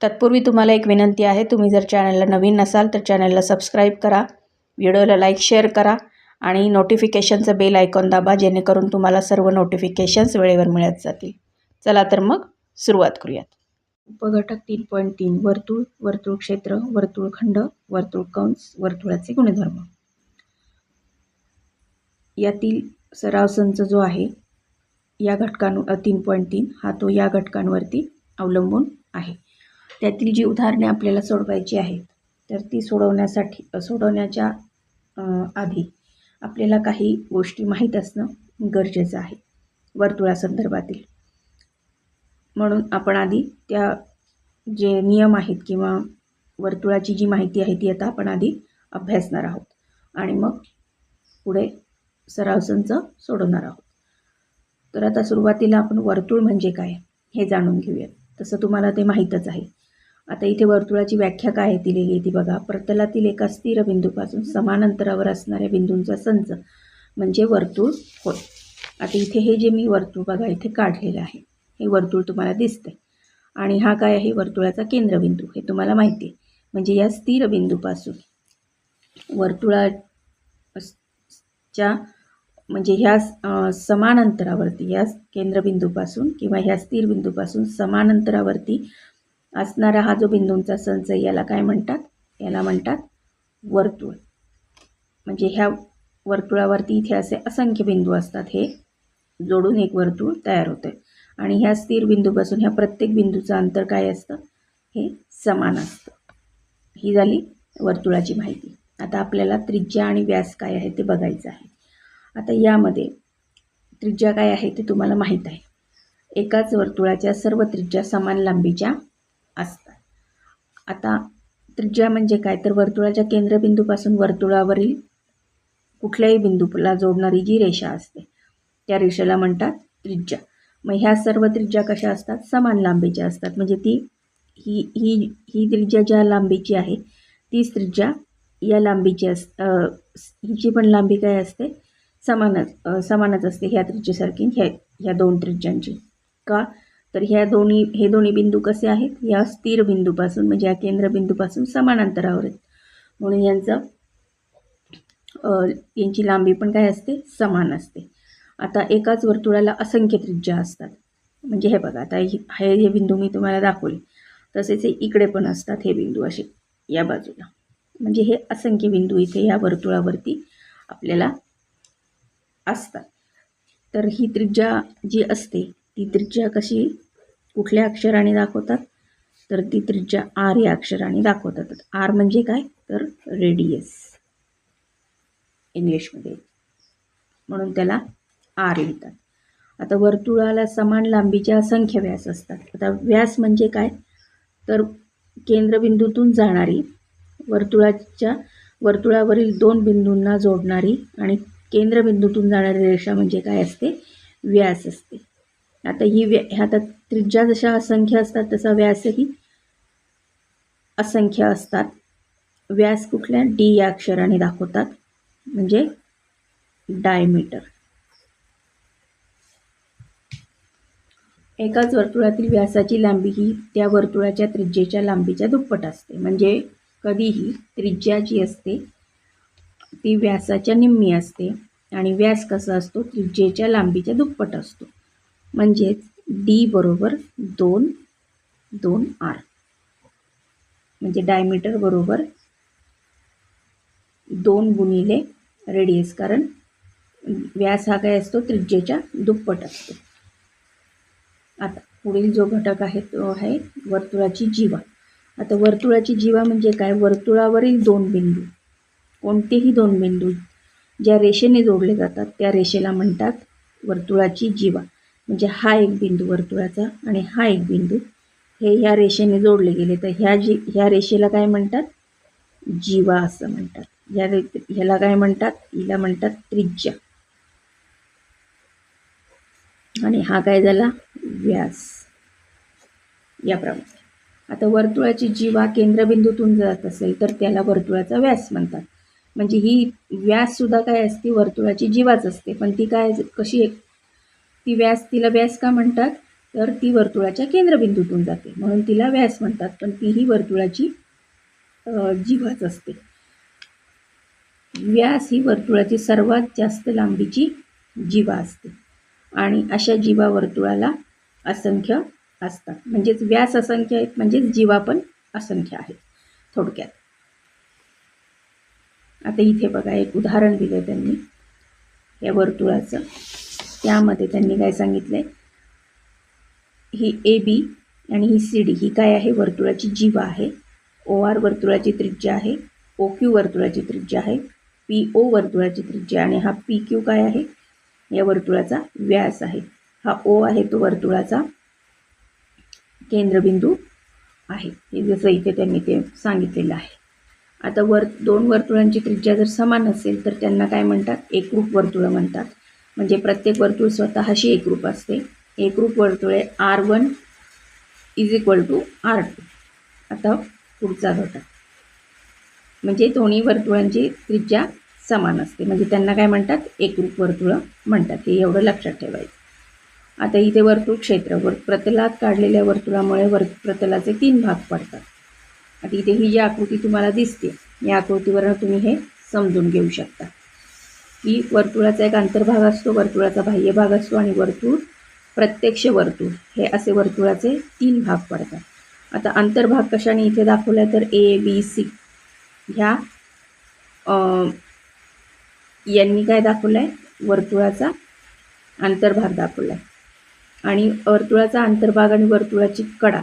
तत्पूर्वी तुम्हाला एक विनंती आहे तुम्ही जर चॅनलला नवीन नसाल तर चॅनलला सबस्क्राईब करा व्हिडिओला लाईक शेअर करा आणि नोटिफिकेशनचं बेल आयकॉन दाबा जेणेकरून तुम्हाला सर्व नोटिफिकेशन्स वेळेवर मिळत जातील. चला तर मग सुरुवात करूयात. उपघटक तीन पॉईंट तीन वर्तुळ वर्तुळ क्षेत्र वर्तुळखंड वर्तुळ कंस वर्तुळाचे गुणधर्म. यातील सराव संच जो आहे या घटकां तीन पॉईंट तीन हा तो या घटकांवरती अवलंबून आहे. त्यातील जी उदाहरणे आपल्याला सोडवायची आहेत तर ती सोडवण्यासाठी सोडवण्याच्या आधी आपल्याला काही गोष्टी माहीत असणं गरजेचं आहे वर्तुळासंदर्भातील. म्हणून आपण आधी त्या जे नियम आहेत किंवा वर्तुळाची जी माहिती आहे ती आता आपण आधी अभ्यासणार आहोत आणि मग पुढे सरावसंच सोडवणार आहोत. तर आता सुरुवातीला आपण वर्तुळ म्हणजे काय हे जाणून घेऊयात. तसं तुम्हाला ते माहीतच आहे. आता इथे वर्तुळाची व्याख्या काय आहे दिलेली आहे ती बघा. प्रतलातील एका स्थिर बिंदूपासून समान अंतरावर असणाऱ्या बिंदूंचा संच म्हणजे वर्तुळ होय. आता इथे हे जे मी वर्तुळ बघा इथे काढलेलं आहे. हे वर्तुळ तुम्हाला दिसतंय. आणि हा काय आहे? वर्तुळाचा केंद्रबिंदू. हे तुम्हाला माहिती आहे. म्हणजे या स्थिर बिंदूपासून वर्तुळाच्या म्हणजे ह्या समान अंतरावरती या केंद्रबिंदूपासून किंवा ह्या स्थिर बिंदूपासून समान अंतरावरती असणारा हा जो बिंदूंचा संच आहे, याला काय म्हणतात? याला म्हणतात वर्तुळ. म्हणजे ह्या वर्तुळावरती इथे असे असंख्य बिंदू असतात. हे जोडून एक वर्तुळ तयार होतं आणि ह्या स्थिर बिंदूपासून ह्या प्रत्येक बिंदूचं अंतर काय असतं? हे समान असतं. ही झाली वर्तुळाची माहिती. आता आपल्याला त्रिज्या आणि व्यास काय आहे ते बघायचं आहे. आता यामध्ये त्रिज्या काय आहे ते तुम्हाला माहीत आहे. एकाच वर्तुळाच्या सर्व त्रिज्या समान लांबीच्या असतात. आता त्रिज्या म्हणजे काय? तर वर्तुळाच्या केंद्रबिंदूपासून वर्तुळावरील कुठल्याही बिंदूला जोडणारी जी रेषा असते त्या रेषेला म्हणतात त्रिज्या. मग ह्या सर्व त्रिज्या कशा असतात? समान लांबीच्या असतात. म्हणजे ती ही ही ही त्रिज्या ज्या लांबीची आहे तीच त्रिज्या या लांबीची अस हिची पण लांबी काय असते? समानच समानच असते ह्या त्रिज्येसारखी ह्या ह्या दोन त्रिज्यांची. का? तर ह्या दोन्ही हे दोन्ही बिंदू कसे आहेत? या स्थिर बिंदूपासून म्हणजे या केंद्रबिंदूपासून समान अंतरावर आहेत. म्हणून यांचं यांची लांबी पण काय असते? समान असते. आता एकाच वर्तुळाला असंख्य त्रिज्या असतात. म्हणजे हे बघा आता हे हे हे बिंदू मी तुम्हाला दाखवले. तसेच हे इकडे पण असतात हे बिंदू असे या बाजूला. म्हणजे हे असंख्य बिंदू इथे या वर्तुळावरती आपल्याला असतात. तर ही त्रिज्या जी असते ती त्रिज्या कशी कुठल्या अक्षराने दाखवतात? तर ती त्रिज्या आर या अक्षराने दाखवतात. आर म्हणजे काय? तर रेडियस इंग्लिशमध्ये. म्हणून त्याला आर लिहितात. आता वर्तुळाला समान लांबीच्या असंख्य व्यास असतात. आता व्यास म्हणजे काय? तर केंद्रबिंदूतून जाणारी वर्तुळाच्या वर्तुळावरील दोन बिंदूंना जोडणारी आणि केंद्रबिंदूतून जाणारी रेषा म्हणजे काय असते? व्यास असते. आता ही व्या ह्या आता त्रिज्या जशा असंख्य असतात तसा व्यासही असंख्य असतात. व्यास कुठल्या? डी या अक्षराने दाखवतात. म्हणजे डायमीटर. एकाच वर्तुळातील व्यासाची लांबी ही त्या वर्तुळाच्या त्रिज्येच्या लांबीच्या दुप्पट असते. म्हणजे कधीही त्रिज्या जी असते ती व्यासाच्या निम्मी असते आणि व्यास कसा असतो? त्रिज्येच्या लांबीच्या दुप्पट असतो. म्हणजेच डी बरोबर दोन दोन आर म्हणजे डायमीटर बरोबर दोन गुणिले रेडियस कारण व्यास हा काय असतो? त्रिज्येच्या दुप्पट असतो. आता पुढील जो घटक आहे तो आहे वर्तुळाची जीवा. आता वर्तुळाची जीवा म्हणजे काय? वर्तुळावरील दोन बिंदू कोणतेही दोन बिंदू ज्या रेषेने जोडले जातात त्या रेषेला म्हणतात वर्तुळाची जीवा. म्हणजे हा एक बिंदू वर्तुळाचा आणि हा एक बिंदू हे ह्या रेषेने जोडले गेले. तर ह्या जी ह्या रेषेला काय म्हणतात? जीवा असं म्हणतात. ह्या रे ह्याला काय म्हणतात? हिला म्हणतात त्रिज्या. आणि हा काय झाला? व्यास. याप्रमाणे. आता वर्तुळाची जीवा केंद्रबिंदूतून जात असेल तर त्याला वर्तुळाचा व्यास म्हणतात. म्हणजे ही व्यास सुद्धा काय असते? वर्तुळाची जीवाच असते. पण ती काय कशी ती व्यास तिला व्यास का म्हणतात? तर ती वर्तुळाच्या केंद्रबिंदूतून जाते. म्हणून तिला व्यास म्हणतात. पण तीही वर्तुळाची जीवाच असते. व्यास ही वर्तुळाची सर्वात जास्त लांबीची जीवा असते. आणि अशा जीवा वर्तुळाला असंख्य असतात. म्हणजेच व्यास असंख्य आहेत म्हणजेच जीवा पण असंख्य आहेत. थोडक्यात. आता इथे बघा एक उदाहरण दिलं त्यांनी. या वर्तुळाचं. त्यामध्ये त्यांनी काय सांगितलं आहे ही ए बी आणि ही सी डी ही काय आहे? वर्तुळाची जीवा आहे. ओ आर वर्तुळाची त्रिज्या आहे. ओ क्यू वर्तुळाची त्रिज्या आहे. पी ओ वर्तुळाची त्रिज्या आणि हा पी क्यू काय आहे? या वर्तुळाचा व्यास आहे. हा ओ आहे तो वर्तुळाचा केंद्रबिंदू आहे. हे जसं इथे त्यांनी ते सांगितलेलं आहे. आता वर दोन वर्तुळांची त्रिज्या जर समान असेल तर त्यांना काय म्हणतात? एकरूप वर्तुळं म्हणतात. म्हणजे प्रत्येक वर्तुळ स्वतःशी एकरूप असते. एकरूप वर्तुळे R one is equal to R two. आता पुढचा घटक. म्हणजे दोन्ही वर्तुळांची त्रिज्या समान असते. म्हणजे त्यांना काय म्हणतात? एकरूप वर्तुळं म्हणतात. हे एवढं लक्षात ठेवायचं. आता इथे वर्तुळ क्षेत्र वर प्रतलात काढलेल्या वर्तुळामुळे वर प्रतलाचे तीन भाग पडतात. आता इथे ही जी आकृती तुम्हाला दिसते या आकृतीवरनं तुम्ही हे समजून घेऊ शकता. की वर्तुळाचा एक अंतर्भाग असतो वर्तुळाचा बाह्य भाग असतो आणि वर्तुळ प्रत्यक्ष वर्तुळ. हे असे वर्तुळाचे तीन भाग पडतात. आता अंतर्भाग कशाने इथे दाखवला तर ए बी सी ह्या यांनी काय दाखवलं आहे वर्तुळाचा अंतर्भाग दाखवला आहे आणि वर्तुळाचा अंतर्भाग आणि वर्तुळाची कडा.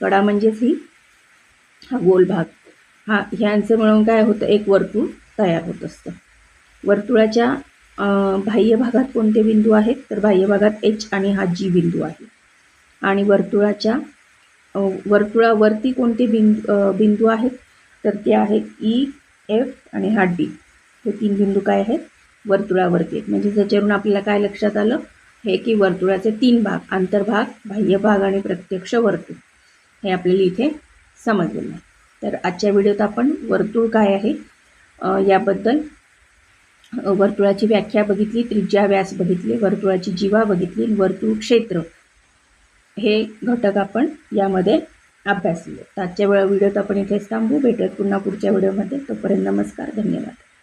कडा म्हणजेच ही हा गोल भाग. हा ह्यांचं मिळून काय होतं? एक वर्तुळ तयार होत असतं. वर्तुळाच्या बाह्य भागात कोणते बिंदू आहेत? तर बाह्य भागात एच आणि हा जी बिंदू आहे. आणि वर्तुळाच्या वर्तुळावरती कोणते बिंदू बिंदू आहेत? तर ते आहेत e, ई एफ आणि हा डी हे तीन बिंदू काय आहेत? वर्तुळावरती आहेत. म्हणजे त्याच्यावरून आपल्याला काय लक्षात आलं? हे की वर्तुळाचे तीन भाग आंतरभाग बाह्य भाग आणि प्रत्यक्ष वर्तुळ. हे आपल्याला इथे समजलेलं आहे. तर आजच्या व्हिडिओत आपण वर्तुळ काय आहे? याबद्दल वर्तुळाची व्याख्या बघितली त्रिज्या व्यास बघितले वर्तुळाची जीवा बघितली वर्तुळ क्षेत्र हे घटक आपण यामध्ये अभ्यासले. आजच्या वेळा व्हिडिओत आपण इथेच थांबू. भेटत पुन्हा पुढच्या व्हिडिओमध्ये. तोपर्यंत नमस्कार धन्यवाद.